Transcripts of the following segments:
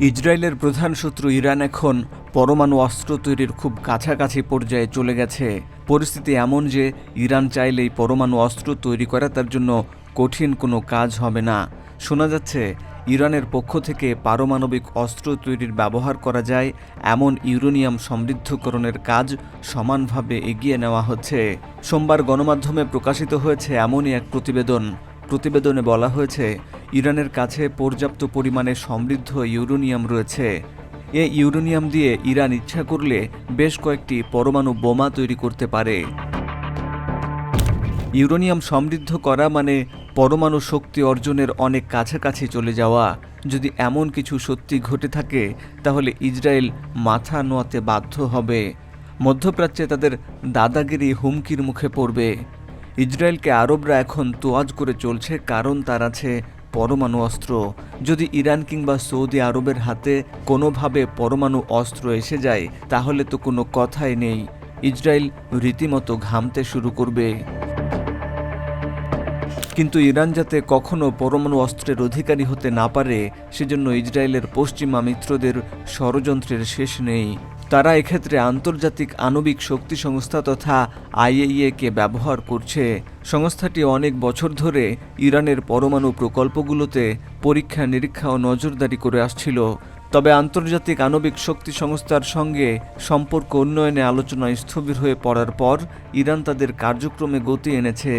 ইসরায়েলের প্রধান শত্রু ইরান এখন পরমাণু অস্ত্র তৈরির খুব কাছাকাছি পর্যায়ে চলে গেছে। পরিস্থিতি এমন যে ইরান চাইলেই পরমাণু অস্ত্র তৈরি করা তার জন্য কঠিন কোনো কাজ হবে না। শোনা যাচ্ছে, ইরানের পক্ষ থেকে পারমাণবিক অস্ত্র তৈরির ব্যবহার করা যায়, এমন ইউরেনিয়াম সমৃদ্ধকরণের কাজ সমানভাবে এগিয়ে নেওয়া হচ্ছে। সোমবার গণমাধ্যমে প্রকাশিত হয়েছে এমনই এক প্রতিবেদন। প্রতিবেদনে বলা হয়েছে, ইরানের কাছে পর্যাপ্ত পরিমাণে সমৃদ্ধ ইউরেনিয়াম রয়েছে। এ ইউরেনিয়াম দিয়ে ইরান ইচ্ছা করলে বেশ কয়েকটি পরমাণু বোমা তৈরি করতে পারে। ইউরেনিয়াম সমৃদ্ধ করা মানে পরমাণু শক্তি অর্জনের অনেক কাছাকাছি চলে যাওয়া। যদি এমন কিছু সত্যি ঘটে থাকে, তাহলে ইসরায়েল মাথা নোয়াতে বাধ্য হবে। মধ্যপ্রাচ্যে তাদের দাদাগিরি হুমকির মুখে পড়বে। ইসরায়েলকে আরবরা এখন তোয়াজ করে চলছে কারণ তার আছে পরমাণু অস্ত্র। যদি ইরান কিংবা সৌদি আরবের হাতে কোনোভাবে পরমাণু অস্ত্র এসে যায়, তাহলে তো কোনো কথাই নেই। ইসরায়েল রীতিমতো ঘামতে শুরু করবে। কিন্তু ইরান যাতে কখনো পরমাণু অস্ত্রের অধিকারী হতে না পারে, সেজন্য ইসরায়েলের পশ্চিমা মিত্রদের ষড়যন্ত্রের শেষ নেই। তারা এক্ষেত্রে আন্তর্জাতিক আণবিক শক্তি সংস্থা তথা আইএইএকে ব্যবহার করছে। সংস্থাটি অনেক বছর ধরে ইরানের পরমাণু প্রকল্পগুলোতে পরীক্ষা নিরীক্ষা ও নজরদারি করে আসছিল। তবে আন্তর্জাতিক আণবিক শক্তি সংস্থার সঙ্গে সম্পর্ক উন্নয়নে আলোচনা স্থবির হয়ে পড়ার পর ইরান তাদের কার্যক্রমে গতি এনেছে।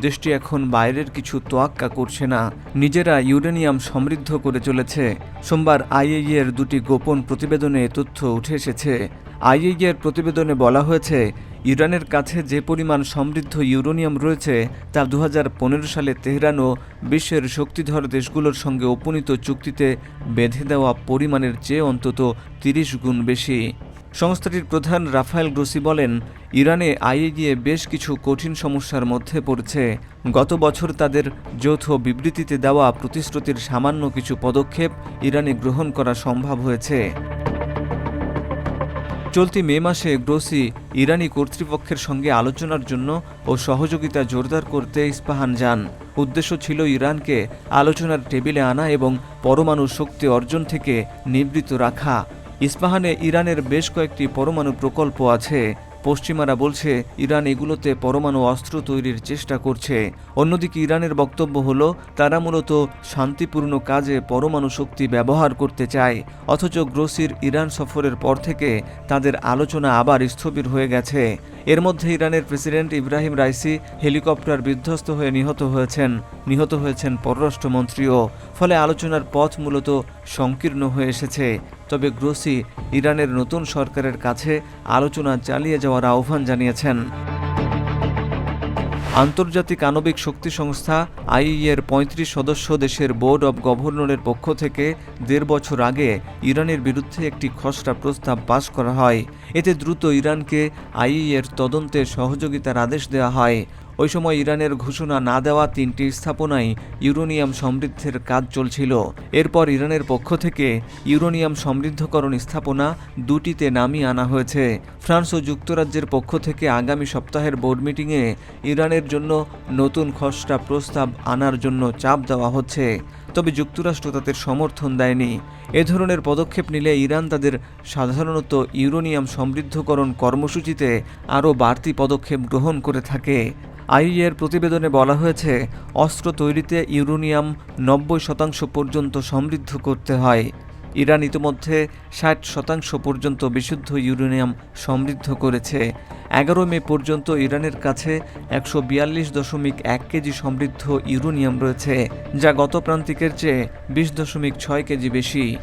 দেশটি এখন বাইরের কিছু তোয়াক্কা করছে না। নিজেরা ইউরেনিয়াম সমৃদ্ধ করে চলেছে। সোমবার আইএইএ এর দুটি গোপন প্রতিবেদনে তথ্য উঠে এসেছে। আইএইএ এর প্রতিবেদনে বলা হয়েছে ইরানের কাছে যে পরিমাণ সমৃদ্ধ ইউরোনিয়াম রয়েছে, তা দু হাজার পনেরো সালে তেহরান ও বিশ্বের শক্তিধর দেশগুলোর সঙ্গে উপনীত চুক্তিতে বেঁধে দেওয়া পরিমাণের চেয়ে অন্তত তিরিশ গুণ বেশি। সংস্থাটির প্রধান রাফায়েল গ্রোসি বলেন, ইরানে আইএইএ বেশ কিছু কঠিন সমস্যার মধ্যে পড়ছে। গত বছর তাদের যৌথ বিবৃতিতে দেওয়া প্রতিশ্রুতির সামান্য কিছু পদক্ষেপ ইরানে গ্রহণ করা সম্ভব হয়েছে। চলতি মে মাসে গ্রোসি ইরানি কর্তৃপক্ষের সঙ্গে আলোচনার জন্য ও সহযোগিতা জোরদার করতে ইস্পাহান যান। উদ্দেশ্য ছিল ইরানকে আলোচনার টেবিলে আনা এবং পরমাণু শক্তি অর্জন থেকে নিবৃত রাখা। ইস্পাহানে ইরানের বেশ কয়েকটি পরমাণু প্রকল্প আছে। পশ্চিমারা বলছে, ইরান এগুলোতে পরমাণু অস্ত্র তৈরির চেষ্টা করছে। অন্যদিকে ইরানের বক্তব্য হলো, তারা মূলত শান্তিপূর্ণ কাজে পরমাণু শক্তি ব্যবহার করতে চায়, অথচ গ্রোসির ইরান সফরের পর থেকে তাদের আলোচনা আবার স্থবির হয়ে গেছে। এর মধ্যে ইরানের প্রেসিডেন্ট ইব্রাহিম রাইসি হেলিকপ্টার বিধ্বস্ত হয়ে নিহত হয়েছেন। নিহত হয়েছেন পররাষ্ট্রমন্ত্রীও, ফলে আলোচনার পথ মূলত সংকীর্ণ হয়ে এসেছে। তবে গ্রোসি ইরানের নতুন সরকারের কাছে আলোচনা চালিয়ে যাওয়ার আহ্বান জানিয়েছেন। আন্তর্জাতিক আণবিক শক্তি সংস্থা আইইএর পঁয়ত্রিশ সদস্য দেশের বোর্ড অব গভর্নরের পক্ষ থেকে দেড় বছর আগে ইরানের বিরুদ্ধে একটি খসড়া প্রস্তাব পাশ করা হয়। এতে দ্রুত ইরানকে আইইএর তদন্তে সহযোগিতার আদেশ দেওয়া হয়। ওই সময় ইরানের ঘোষণা না দেওয়া তিনটি স্থাপনায় ইউরোনিয়াম সমৃদ্ধের কাজ চলছিল। এরপর ইরানের পক্ষ থেকে ইউরোনিয়াম সমৃদ্ধকরণ স্থাপনা দুটিতে নামিয়ে আনা হয়েছে। ফ্রান্স ও যুক্তরাজ্যের পক্ষ থেকে আগামী সপ্তাহের বোর্ড মিটিংয়ে ইরানের জন্য নতুন খসড়া প্রস্তাব আনার জন্য চাপ দেওয়া হচ্ছে। তবে যুক্তরাষ্ট্র তাদের সমর্থন দেয়নি। এ ধরনের পদক্ষেপ নিলে ইরান তাদের সাধারণত ইউরোনিয়াম সমৃদ্ধকরণ কর্মসূচিতে আরও বাড়তি পদক্ষেপ গ্রহণ করে থাকে। আইএর প্রতিবেদনে বলা হয়েছে, অস্ত্র তৈরিতে ইউরোনিয়াম নব্বই শতাংশ পর্যন্ত সমৃদ্ধ করতে হয়। ইরান ইতিমধ্যে ষাট শতাংশ পর্যন্ত বিশুদ্ধ ইউরেনিয়াম সমৃদ্ধ করেছে। এগারো মে পর্যন্ত ইরানের কাছে একশো বিয়াল্লিশ দশমিক এক কেজি সমৃদ্ধ ইউরেনিয়াম রয়েছে, যা গত প্রান্তিকের চেয়ে বিশ দশমিক ছয় কেজি বেশি।